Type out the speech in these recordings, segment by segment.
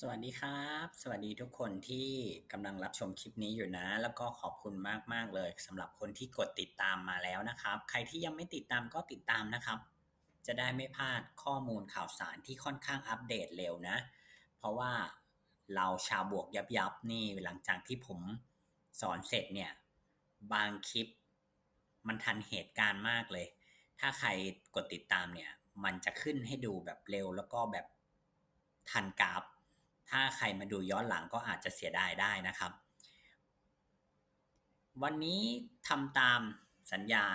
สวัสดีครับ สวัสดีทุกคนที่กำลังรับชมคลิปนี้อยู่นะ แล้วก็ขอบคุณมาก ๆ เลยสำหรับคนที่กดติดตามมาแล้วนะครับ ใครที่ยังไม่ติดตามก็ติดตามนะครับ จะได้ไม่พลาดข้อมูลข่าวสารที่ค่อนข้างอัปเดตเร็วนะ เพราะว่าเราชาวบวกยับยับนี่หลังจากที่ผมสอนเสร็จเนี่ย บางคลิปมันทันเหตุการณ์มากเลย ถ้าใครกดติดตามเนี่ย มันจะขึ้นให้ดูแบบเร็วแล้วก็แบบทันกราฟ ถ้าใครมาดูย้อนหลังก็อาจจะเสียดายได้นะครับ วันนี้ทำตามสัญญา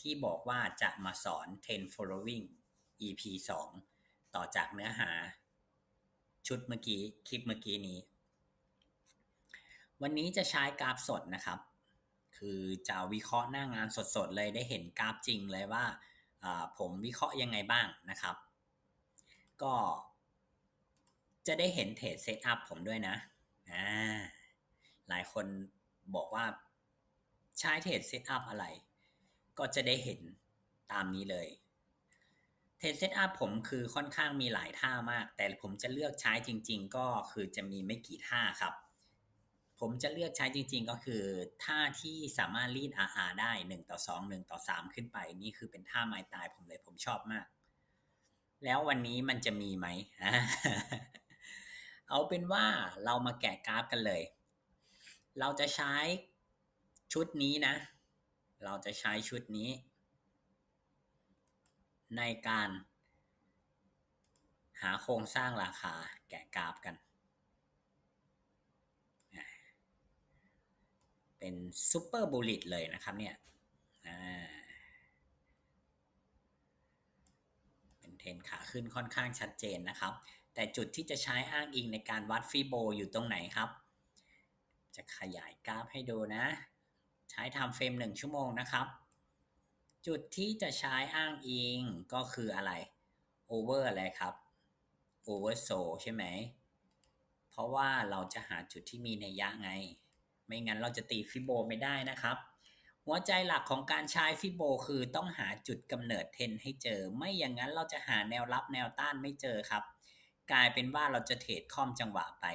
ที่บอกว่าจะมาสอน10 following EP 2 ต่อจากเนื้อหา ชุดเมื่อกี้ คลิปเมื่อกี้นี้ วันนี้จะใช้กราฟสดนะครับ คือจะวิเคราะห์หน้างานสดๆเลยได้เห็นกราฟจริงเลยว่าผมวิเคราะห์ยังไงบ้างนะครับ ก็ จะได้เห็นเทรดเซตอัพผมด้วยนะอ่าหลายคนบอกว่าใช้เทรดเซตอัพอะไร ก็จะได้เห็นตามนี้เลยเทรดเซตอัพผมคือค่อนข้างมีหลายท่ามาก แต่ผมจะเลือกใช้จริง ๆ ก็คือจะมีไม่กี่ท่าครับ ผมจะเลือกใช้จริง ๆ ก็คือท่าที่สามารถรีด RR ได้1ต่อ2 1ต่อ3 ขึ้นไป นี่คือเป็นท่าไม้ตายผมเลยผมชอบมาก แล้ววันนี้มันจะมีไหม เอาเป็นว่าเรามาแกะกราฟกันเลย เราจะใช้ชุดนี้นะ เราจะใช้ชุดนี้ ในการหาโครงสร้างราคาแกะกราฟกัน เป็นซูเปอร์บูลิตเลยนะครับเนี่ยเป็นเทรนขาขึ้นค่อนข้างชัดเจนนะครับ แต่จุดที่จะใช้อ้างอิงในการวัดฟีโบอยู่ตรงไหนครับ จะขยายกราฟให้ดูนะ ใช้ทำเฟรม1ชั่วโมงนะครับ จุดที่จะใช้อ้างอิงก็คืออะไร over อร์อะไรครับ over so ใช่ไหม เพราะว่าเราจะหาจุดที่มีในยะไง ไม่งั้นเราจะตีฟิโบไม่ได้นะครับ หัวใจหลักของการใช้ฟิโบคือต้องหาจุดกำเนิดเทนให้เจอ ไม่อย่างนั้นเราจะหาแนวรับแนวต้านไม่เจอครับ กลายเป็นว่าเราจะเทรดค่อมจังหวะไป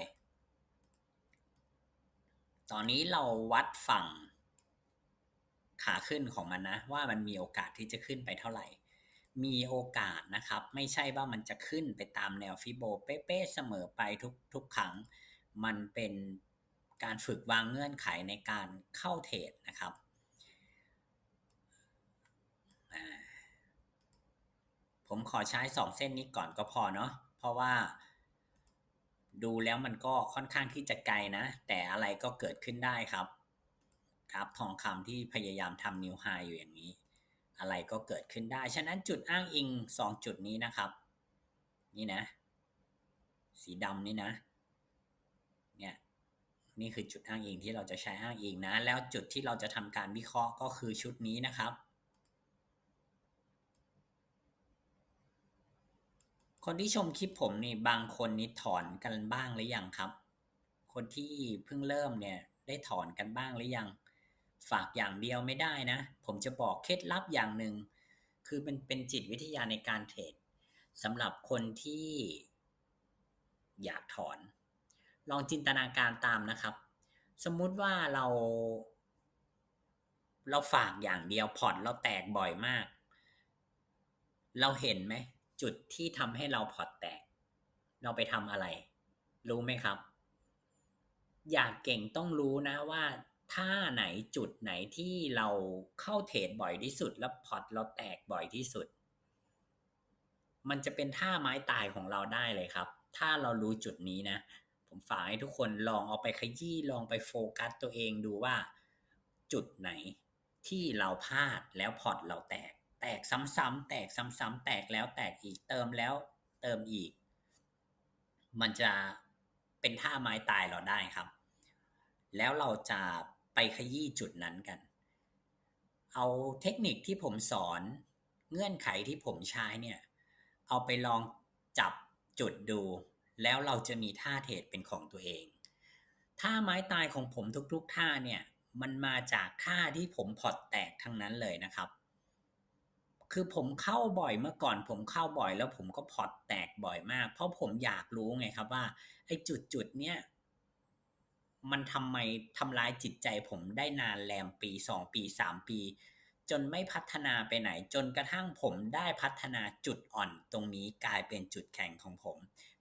ตอนนี้เราวัดฝั่งขาขึ้นของมันนะ ว่ามันมีโอกาสที่จะขึ้นไปเท่าไหร่ มีโอกาสนะครับ ไม่ใช่ว่ามันจะขึ้นไปตามแนวฟิโบเป๊ะๆเสมอไปทุกทุกครั้ง มันเป็นการฝึกวางเงื่อนไขในการเข้าเทรดนะครับผมขอใช้ 2 เส้นนี้ก่อนก็พอเนาะ เพราะว่าดูแล้วมันก็ค่อนข้างที่จะไกลนะ แต่อะไรก็เกิดขึ้นได้ครับกราฟทองคำที่พยายามทำนิวไฮอยู่อย่างนี้ อะไรก็เกิดขึ้นได้ ฉะนั้นจุดอ้างอิงสองจุดนี้นะครับ นี่นะ สีดำนี่นะ เนี่ย นี่คือจุดอ้างอิงที่เราจะใช้อ้างอิงนะ แล้วจุดที่เราจะทำการวิเคราะห์ก็คือชุดนี้นะครับ คนที่ชมคลิปผมนี่บางคนนี่ถอนกันบ้างหรือยังครับ คนที่เพิ่งเริ่มเนี่ยได้ถอนกันบ้างหรือยัง ฝากอย่างเดียวไม่ได้นะ ผมจะบอกเคล็ดลับอย่างหนึ่งคือเป็นเป็นจิตวิทยาในการเทรดสำหรับคนที่อยากถอน ลองจินตนาการตามนะครับ สมมุติว่าเรา เราฝากอย่างเดียวพอร์ตเราแตกบ่อยมาก เราเห็นไหม จุดที่ทำให้เราพอตแตก เราไปทำอะไร รู้ไหมครับ อยากเก่งต้องรู้นะว่าท่าไหนจุดไหนที่เราเข้าเทรดบ่อยที่สุด แล้วพอตเราแตกบ่อยที่สุด มันจะเป็นท่าไม้ตายของเราได้เลยครับ ถ้าเรารู้จุดนี้นะ ผมฝากให้ทุกคนลองเอาไปขยี้ลองไปโฟกัสตัวเองดูว่า จุดไหนที่เราพลาดแล้วพอตเราแตก กซ้ำๆแตกซ้ำๆแตกแล้วแตกอีกเติมแล้วเติมอีก มันจะเป็นท่าไม้ตายเราได้ครับ แล้วเราจะไปขยี้จุดนั้นกัน เอาเทคนิคที่ผมสอนเงื่อนไขที่ผมใช้เนี่ย เอาไปลองจับจุดดู แล้วเราจะมีท่าเทรดเป็นของตัวเองท่าไม้ตายของผมทุกๆท่าเนี่ย มันมาจากท่าที่ผมพอตแตกทั้งนั้นเลยนะครับ คือผมเข้าบ่อยเมื่อก่อน ผมเข้าบ่อยแล้วผมก็พอตแตกบ่อยมาก เพราะผมอยากรู้ไงครับว่า ไอ้จุดๆเนี้ยมันทำไมทำร้ายจิตใจผมได้นานแรมปีสองปีสามปี จนไม่พัฒนาไปไหน จนกระทั่งผมได้พัฒนาจุดอ่อนตรงนี้กลายเป็นจุดแข็งของผม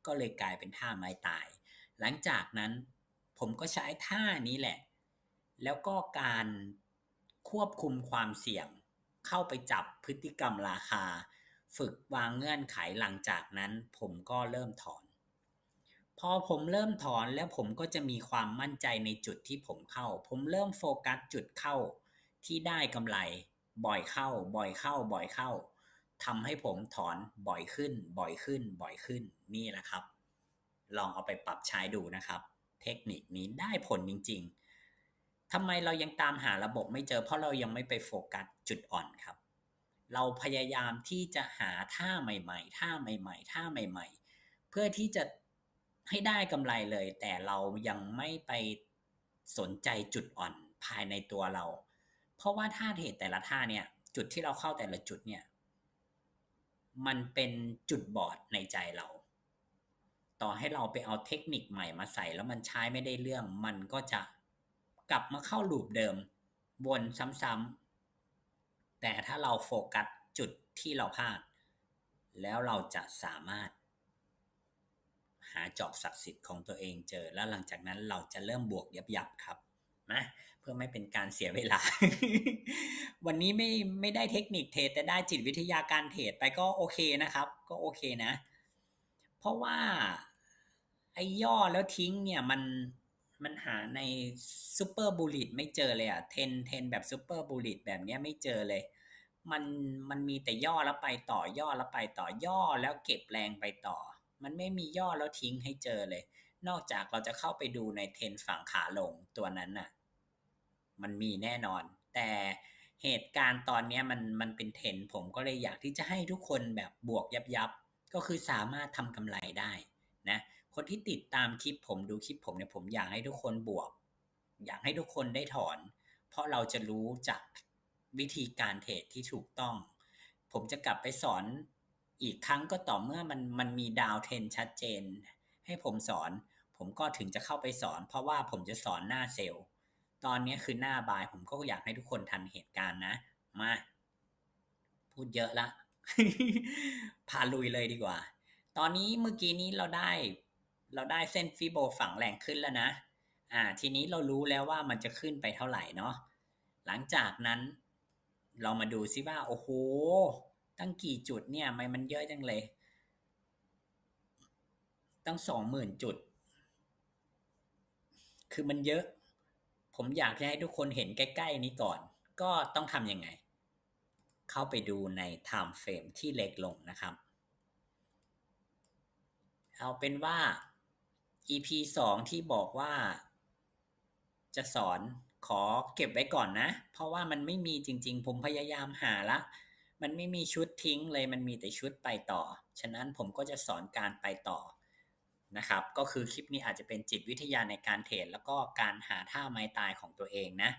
ก็เลยกลายเป็นท่าไม้ตาย หลังจากนั้นผมก็ใช้ท่านี้แหละ แล้วก็การควบคุมความเสี่ยง เข้าไปจับพฤติกรรมราคา ฝึกวางเงื่อนไขหลังจากนั้น ผมก็เริ่มถอน พอผมเริ่มถอนแล้วผมก็จะมีความมั่นใจในจุดที่ผมเข้า ผมเริ่มโฟกัสจุดเข้าที่ได้กำไร บ่อยเข้า บ่อยเข้า บ่อยเข้าทำให้ผมถอนบ่อยขึ้น บ่อยขึ้น บ่อยขึ้น นี่แหละครับ ลองเอาไปปรับใช้ดูนะครับ เทคนิคนี้ได้ผลจริง ๆ ทำไมเรายังตามหาระบบไม่เจอ เพราะเรายังไม่ไปโฟกัสจุดอ่อนครับ เราพยายามที่จะหาท่าใหม่ๆท่าใหม่ ๆ ท่าใหม่ ๆ เพื่อที่จะให้ได้กำไรเลย แต่เรายังไม่ไปสนใจจุดอ่อนภายในตัวเรา เพราะว่าท่าเทรดแต่ละท่าเนี่ย จุดที่เราเข้าแต่ละจุดเนี่ย มันเป็นจุดบอดในใจเรา ต่อให้เราไปเอาเทคนิคใหม่มาใส่แล้วมันใช้ไม่ได้เรื่อง มันก็จะ กลับมาเข้าลูปเดิม วนซ้ำๆแต่ถ้าเราโฟกัสจุดที่เราพลาด แล้วเราจะสามารถ หาจอบศักดิ์สิทธิ์ของตัวเองเจอ แล้วหลังจากนั้นเราจะเริ่มบวกยับๆครับนะเพื่อไม่เป็นการเสียเวลา วันนี้ไม่ไม่ได้เทคนิคเทรดแต่ได้จิตวิทยาการเทรดไปก็โอเคนะครับ ก็โอเคนะ เพราะว่าไอ้ย่อแล้วทิ้งเนี่ยมัน มันหาในซูเปอร์บูลิตไม่เจอเลยอะเทนเทนแบบซูเปอร์บูลิตแบบเนี้ยไม่เจอเลย มันมันมีแต่ย่อแล้วไปต่อย่อแล้วไปต่อย่อแล้วเก็บแรงไปต่อ มันไม่มีย่อแล้วทิ้งให้เจอเลย นอกจากเราจะเข้าไปดูในเทนฝั่งขาลงตัวนั้นน่ะ มันมีแน่นอน แต่เหตุการณ์ตอนนี้มันมันเป็นเทนผมก็เลยอยากที่จะให้ทุกคนแบบบวกยับยับก็คือสามารถทำกำไรได้นะ คนที่ติดตามคลิปผมดูคลิปผมเนี่ยผมอยากให้ทุกคนบวก อยากให้ทุกคนได้ถอน เพราะเราจะรู้จากวิธีการเทรดที่ถูกต้อง ผมจะกลับไปสอนอีกครั้งก็ต่อเมื่อมันมันมีดาวเทนชัดเจน ให้ผมสอน ผมก็ถึงจะเข้าไปสอน เพราะว่าผมจะสอนหน้าเซลล์ตอนนี้คือหน้าบาย ผมก็อยากให้ทุกคนทันเหตุการณ์นะ มา พูดเยอะละพาลุยเลยดีกว่า ตอนนี้เมื่อกี้นี้เราได้ เราได้เส้นฟิโบฝั่งแรงขึ้นแล้วนะ อ่า ทีนี้เรารู้แล้วว่ามันจะขึ้นไปเท่าไหร่เนาะ หลังจากนั้น เรามาดูซิว่า โอ้โห ตั้งกี่จุดเนี่ยทำไมมันเยอะจังเลย ตั้งสองหมื่นจุด คือมันเยอะ ผมอยากให้ทุกคนเห็นใกล้ๆนี้ก่อน ก็ต้องทำยังไง เข้าไปดูใน time frame ที่เล็กลงนะครับ เอาเป็นว่า EP 2ที่บอกว่า จะสอนขอเก็บไว้ก่อนนะ เพราะว่ามันไม่มีจริง ๆ ผมพยายามหาละ มันไม่มีชุดทิ้งเลยมันมีแต่ชุดไปต่อ ฉะนั้นผมก็จะสอนการไปต่อนะครับ ก็คือคลิปนี้อาจจะเป็นจิตวิทยาในการเทรดแล้วก็การหาท่าไม้ตายของตัวเองนะ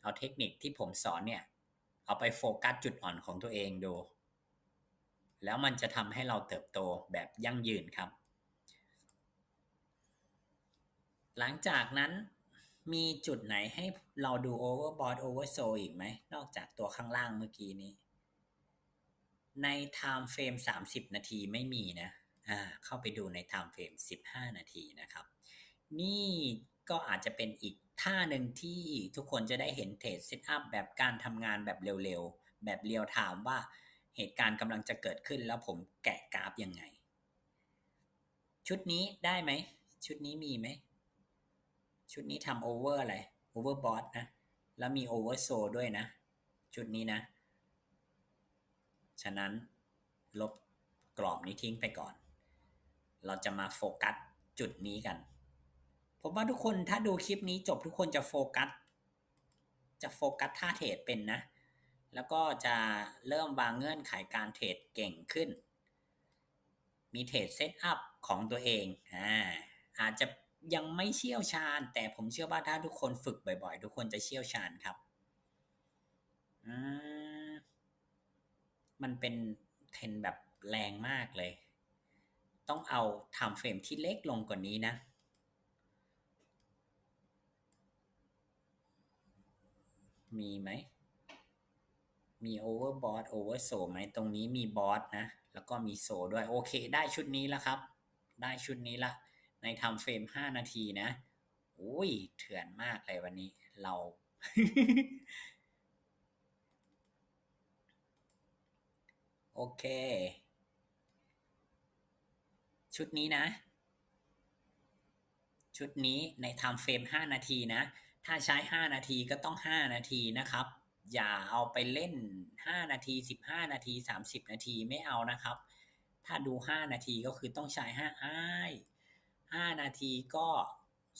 เอาเทคนิคที่ผมสอนเนี่ย เอาไปโฟกัสจุดอ่อนของตัวเองดู แล้วมันจะทำให้เราเติบโตแบบยั่งยืนครับ หลังจากนั้นมีจุดไหนให้เราดู overbought oversold อีกไหม นอกจากตัวข้างล่างเมื่อกี้นี้ ใน time frame 30 นาทีไม่มีนะ อ่า เข้าไปดูใน time frame 15 นาทีนะครับ นี่ก็อาจจะเป็นอีกท่าหนึ่งที่ทุกคนจะได้เห็นเทรดเซตอัพแบบการทำงานแบบเร็วๆ แบบเรียลไทม์ว่าเหตุการณ์กำลังจะเกิดขึ้นแล้วผมแกะกราฟยังไง ชุดนี้ได้ไหม ชุดนี้มีไหม ชุดนี้ทำโอเวอร์อะไรโอเวอร์บอทนะ แล้วมีโอเวอร์โซด้วยนะ ชุดนี้นะ ฉะนั้นลบกรอบนี้ทิ้งไปก่อน เราจะมาโฟกัสจุดนี้กัน ผมว่าทุกคนถ้าดูคลิปนี้จบทุกคนจะโฟกัส จะโฟกัสท่าเทรดเป็นนะ แล้วก็จะเริ่มวางเงื่อนไขการเทรดเก่งขึ้น มีเทรดเซตอัพของตัวเอง อ่า อาจจะ ยังไม่เชี่ยวชาญ แต่ผมเชื่อว่าถ้าทุกคนฝึกบ่อย ๆ ทุกคนจะเชี่ยวชาญครับอืมมันเป็นเทรนแบบแรงมากเลย ต้องเอาทม์เฟรมที่เล็กลงกว่านี้นะ มีไหม มีโอเวอร์บอทโอเวอร์โซไหม ตรงนี้มีบอทนะ แล้วก็มีโซด้วย โอเค ได้ชุดนี้แล้วครับ ได้ชุดนี้ละ ในทม์เฟรม5นาทีนะอุ้ยเถื่อนมากเลยวันนี้เรา โอเค ชุดนี้นะ ชุดนี้ในทม์เฟรม5นาทีนะ ถ้าใช้5นาทีก็ต้อง5นาทีนะครับอย่าเอาไปเล่น 5 นาที 15 นาที 30 นาทีไม่เอานะครับ ถ้าดู 5 นาทีก็คือต้องใช้5อ้าย 5นาทีก็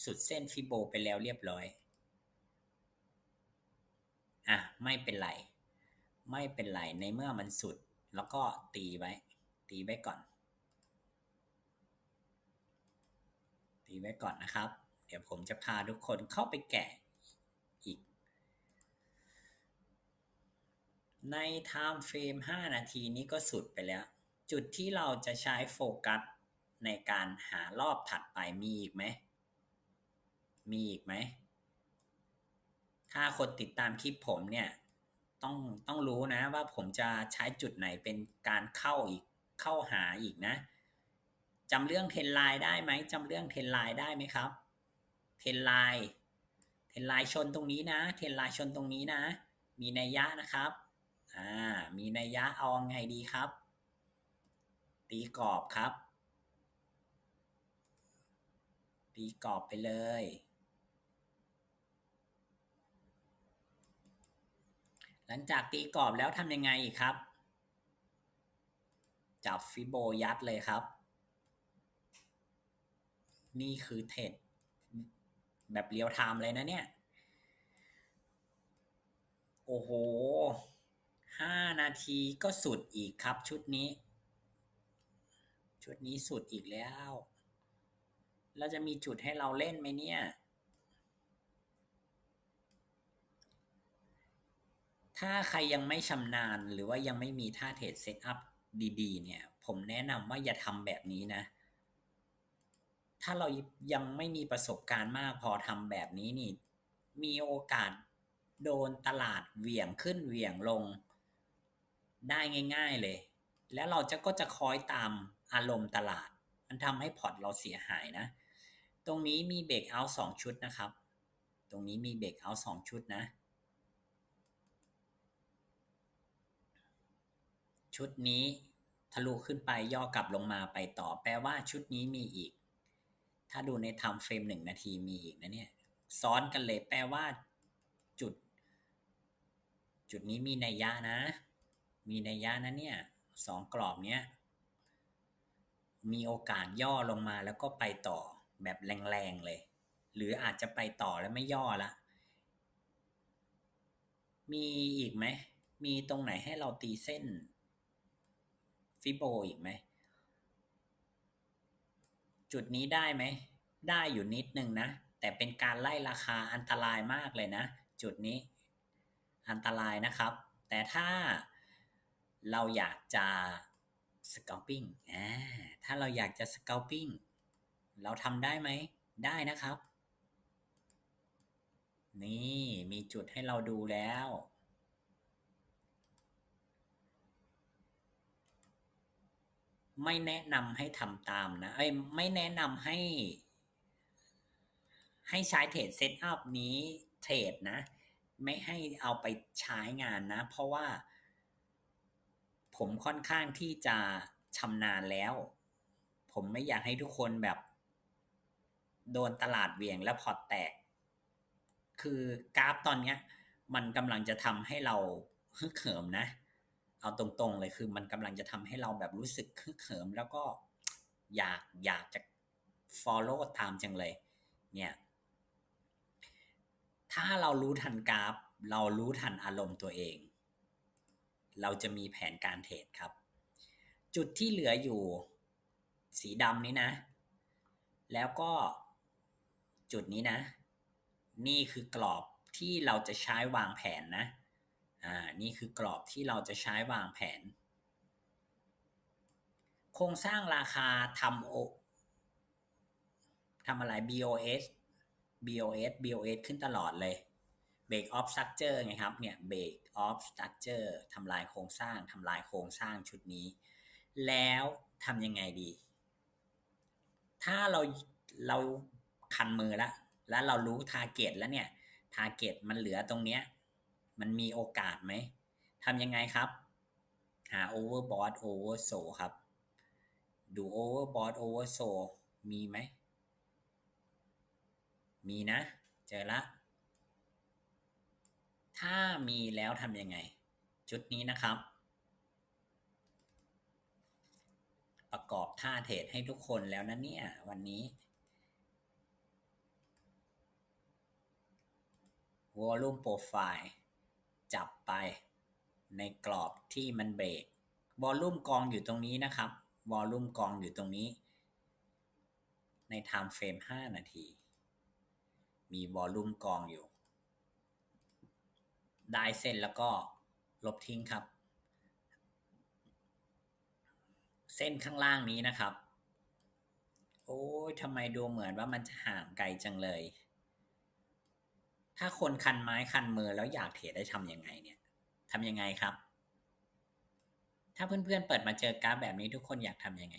สุดเส้นฟิโบไปแล้วเรียบร้อย อะ ไม่เป็นไร ไม่เป็นไร ในเมื่อมันสุด แล้วก็ตีไว้ ตีไว้ก่อน ตีไว้ก่อนนะครับ เดี๋ยวผมจะพาทุกคนเข้าไปแกะอีก ใน time frame 5 นาทีนี้ก็สุดไปแล้ว จุดที่เราจะใช้โฟกัส ในการหารอบถัดไปมีอีกไหม มีอีกไหม ถ้าคนติดตามคลิปผมเนี่ย ต้องต้องรู้นะว่าผมจะใช้จุดไหนเป็นการเข้าอีกเข้าหาอีกนะจำเรื่องเทนไลน์ได้ไหมจำเรื่องเทนไลน์ได้ไหมครับ เทนไลน์เทนไลน์ชนตรงนี้นะ เทนไลน์ชนตรงนี้นะ มีนัยยะนะครับอ่ามีนัยยะเอาไงดีครับ ตีกรอบครับ ตีกรอบไปเลยหลังจากตีกรอบแล้วทำยังไงอีกครับ จับฟิโบยัดเลยครับ นี่คือเทรดแบบเรียวไทม์เลยนะเนี่ย โอ้โหห้านาทีก็สุดอีกครับชุดนี้ ชุดนี้สุดอีกแล้ว แล้วจะมีจุดให้เราเล่นไหมเนี่ย ถ้าใครยังไม่ชำนาญหรือว่ายังไม่มีท่าเทรดเซตอัพดีๆ เนี่ย ผมแนะนำว่าอย่าทำแบบนี้นะ ถ้าเรายังไม่มีประสบการณ์มากพอทำแบบนี้นี่ มีโอกาสโดนตลาดเหวี่ยงขึ้นเหวี่ยงลง ได้ง่าย ๆเลย แล้วเราจะก็จะคอยตามอารมณ์ตลาด มันทำให้พอร์ตเราเสียหายนะ ตรงนี้มีเบรกเอาท์สองชุดนะครับ ตรงนี้มีเบรกเอาท์สองชุดนะ ชุดนี้ทะลุขึ้นไปย่อกลับลงมาไปต่อ แปลว่าชุดนี้มีอีก ถ้าดูในไทม์เฟรมหนึ่งนาทีมีอีกนะเนี่ย ซ้อนกันเลยแปลว่า จุด จุดนี้มีนัยยะนะ มีนัยยะนะเนี่ยสองกรอบเนี้ยมีโอกาสย่อลงมาแล้วก็ไปต่อ แบบแรงๆเลย หรืออาจจะไปต่อแล้วไม่ย่อละ มีอีกไหม มีตรงไหนให้เราตีเส้น ฟิโบอีกไหม จุดนี้ได้ไหม ได้อยู่นิดนึงนะ แต่เป็นการไล่ราคาอันตรายมากเลยนะ จุดนี้อันตรายนะครับ แต่ถ้าเราอยากจะ scalping อ่าถ้าเราอยากจะ scalping เราทำได้ไหม ได้นะครับ นี่มีจุดให้เราดูแล้ว ไม่แนะนำให้ทำตามนะเอ้ยไม่แนะนำให้ ให้ใช้เทรดเซตอัพนี้เทรดนะ ไม่ให้เอาไปใช้งานนะ เพราะว่า ผมค่อนข้างที่จะชำนาญแล้ว ผมไม่อยากให้ทุกคนแบบ โดนตลาดเวียงแล้วพอร์ตแตก คือกราฟตอนเนี้ย มันกำลังจะทำให้เราฮึกเหิมนะ เอาตรงๆเลยคือ มันกำลังจะทำให้เราแบบรู้สึกฮึกเหิมแล้วก็อยากอยากจะ follow ตามจังเลย เนี่ย ถ้าเรารู้ทันกราฟ เรารู้ทันอารมณ์ตัวเอง เราจะมีแผนการเทรดครับ จุดที่เหลืออยู่ สีดำนี้นะ แล้วก็ จุดนี้นะ นี่คือกรอบที่เราจะใช้วางแผนนะ อ่า นี่คือกรอบที่เราจะใช้วางแผน โครงสร้างราคาทำโอทำอะไร BOS BOS BOS ขึ้นตลอดเลย break of structure ไงครับ เนี่ย break of structure ทำลายโครงสร้างทำลายโครงสร้างชุดนี้ แล้วทำยังไงดี ถ้าเราเรา คันมือแล้วแล้วเรารู้ target แล้วเนี่ย target มันเหลือตรงเนี้ย มันมีโอกาสไหมทำยังไงครับ หา overbought oversold ครับ ดู overbought oversold มีไหม มีนะ เจอล้วถ้ามีแล้วทำยังไงชุดนี้นะครับ ประกอบท่าเทรดให้ทุกคนแล้วนะเนี่ย วันนี้ volume profile จับไปในกรอบที่มันเบรก volume กองอยู่ตรงนี้นะครับ volume กองอยู่ตรงนี้ ใน time frame 5 นาที มีวอลลุ่มกองอยู่ ได้เส้นแล้วก็ลบทิ้งครับ เส้นข้างล่างนี้นะครับ โอ้ยทำไมดูเหมือนว่ามันจะห่างไกลจังเลย ถ้าคนคันไม้คันมือแล้วอยากเทรดได้ทำยังไงเนี่ยทำยังไงครับ ถ้าเพื่อนๆเปิดมาเจอกราฟแบบนี้ทุกคนอยากทำยังไง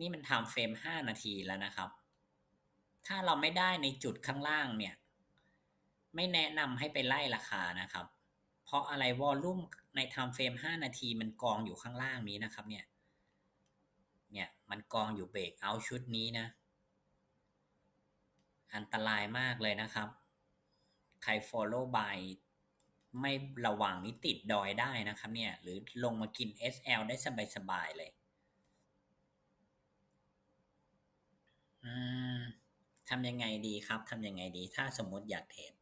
นี่มันทำเฟรม5นาทีแล้วนะครับ ถ้าเราไม่ได้ในจุดข้างล่างเนี่ย ไม่แนะนำให้ไปไล่ราคานะครับ เพราะอะไรวอลลุ่มในไทม์เฟรม5นาทีมันกองอยู่ข้างล่างนี้นะครับ เนี่ย เนี่ยมันกองอยู่เบรกเอาชุดนี้นะอันตรายมากเลยนะครับ ใคร follow by ไม่ระวังนี้ติดดอยได้นะครับเนี่ย หรือลงมากิน SL ได้สบายๆเลยทำยังไงดีครับทำยังไงดี ถ้าสมมติอยากเทรด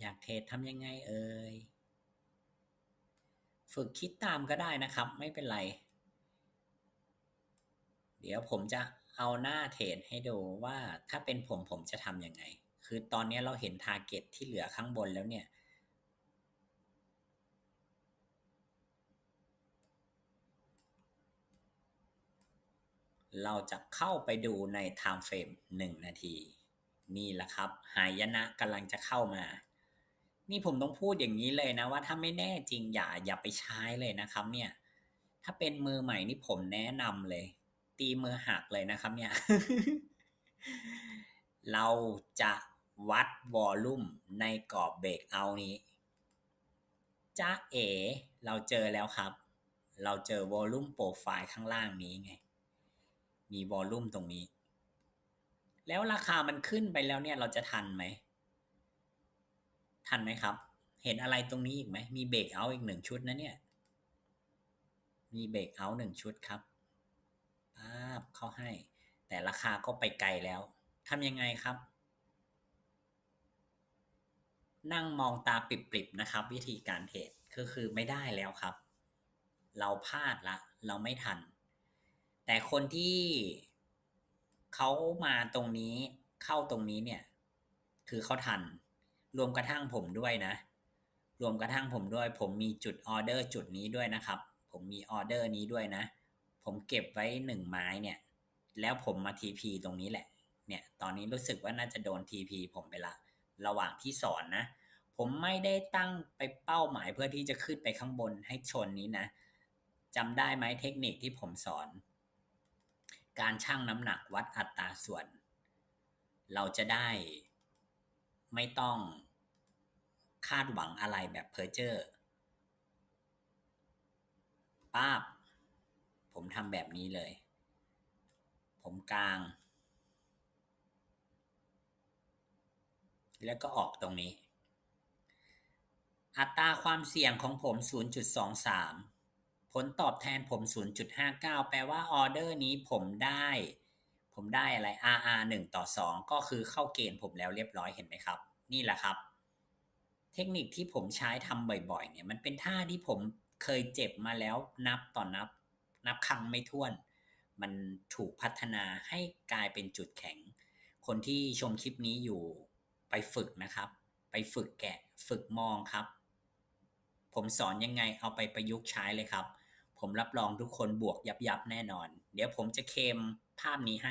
อยากเทรดทำยังไงเอ่ยฝึกคิดตามก็ได้นะครับ ไม่เป็นไร เดี๋ยวผมจะเอาหน้าเทรดให้ดูว่าถ้าเป็นผมผมจะทำยังไง คือตอนนี้เราเห็นทาร์เก็ตที่เหลือข้างบนแล้วเนี่ย เราจะเข้าไปดูใน time frame 1 นาที นี่แหละครับ หายนะกำลังจะเข้ามา นี่ผมต้องพูดอย่างนี้เลยนะว่าถ้าไม่แน่จริงอย่าอย่าไปใช้เลยนะครับเนี่ย ถ้าเป็นมือใหม่นี่ผมแนะนำเลย ตีมือหักเลยนะครับเนี่ยเราจะ วัดวอลลุ่มในกรอบเบรกเอานี้จ้าเอ เราเจอแล้วครับ เราเจอวอลลุ่มโปรไฟล์ข้างล่างนี้ไง มีวอลลุ่มตรงนี้ แล้วราคามันขึ้นไปแล้วเนี่ยเราจะทันไหม ทันไหมครับ เห็นอะไรตรงนี้อีกไหม มีเบรกเอาอีกหนึ่งชุดนะเนี่ย มีเบรกเอาหนึ่งชุดครับภาพเข้าให้ แต่ราคาก็ไปไกลแล้วทำยังไงครับ นั่งมองตาปริบๆนะครับ วิธีการเทรดก็คือไม่ได้แล้วครับ เราพลาดละ เราไม่ทัน แต่คนที่เขามาตรงนี้เข้าตรงนี้เนี่ย คือเขาทัน รวมกระทั่งผมด้วยนะ รวมกระทั่งผมด้วย ผมมีจุดออเดอร์จุดนี้ด้วยนะครับ ผมมีออเดอร์นี้ด้วยนะ ผมเก็บไว้หนึ่งไม้เนี่ย แล้วผมมา TP ตรงนี้แหละ เนี่ย ตอนนี้รู้สึกว่าน่าจะโดน TP ผมไปละ ระหว่างที่สอนนะ ผมไม่ได้ตั้งไปเป้าหมายเพื่อที่จะขึ้นไปข้างบนให้ชนนี้นะจำได้ไหมเทคนิคที่ผมสอน การชั่งน้ำหนักวัดอัตราส่วน เราจะได้ไม่ต้องคาดหวังอะไรแบบเพอร์เจอร์ป้าบ ผมทำแบบนี้เลย ผมกลาง แล้วก็ออกตรงนี้ อัตราความเสี่ยงของผม 0.23 ผลตอบแทนผม 0.59 แปลว่าออเดอร์นี้ผมได้ ผมได้อะไร RR 1 ต่อ 2 ก็คือเข้าเกณฑ์ผมแล้วเรียบร้อยเห็นไหมครับ นี่แหละครับ เทคนิคที่ผมใช้ทำบ่อยๆ เนี่ย มันเป็นท่าที่ผมเคยเจ็บมาแล้วนับต่อนนับ นับครั้งไม่ถ้วน มันถูกพัฒนาให้กลายเป็นจุดแข็ง คนที่ชมคลิปนี้อยู่ ไปฝึกนะครับ ไปฝึกแกะฝึกมองครับ ผมสอนยังไงเอาไปประยุกต์ใช้เลยครับ ผมรับรองทุกคนบวกยับยับแน่นอน เดี๋ยวผมจะเคมภาพนี้ให้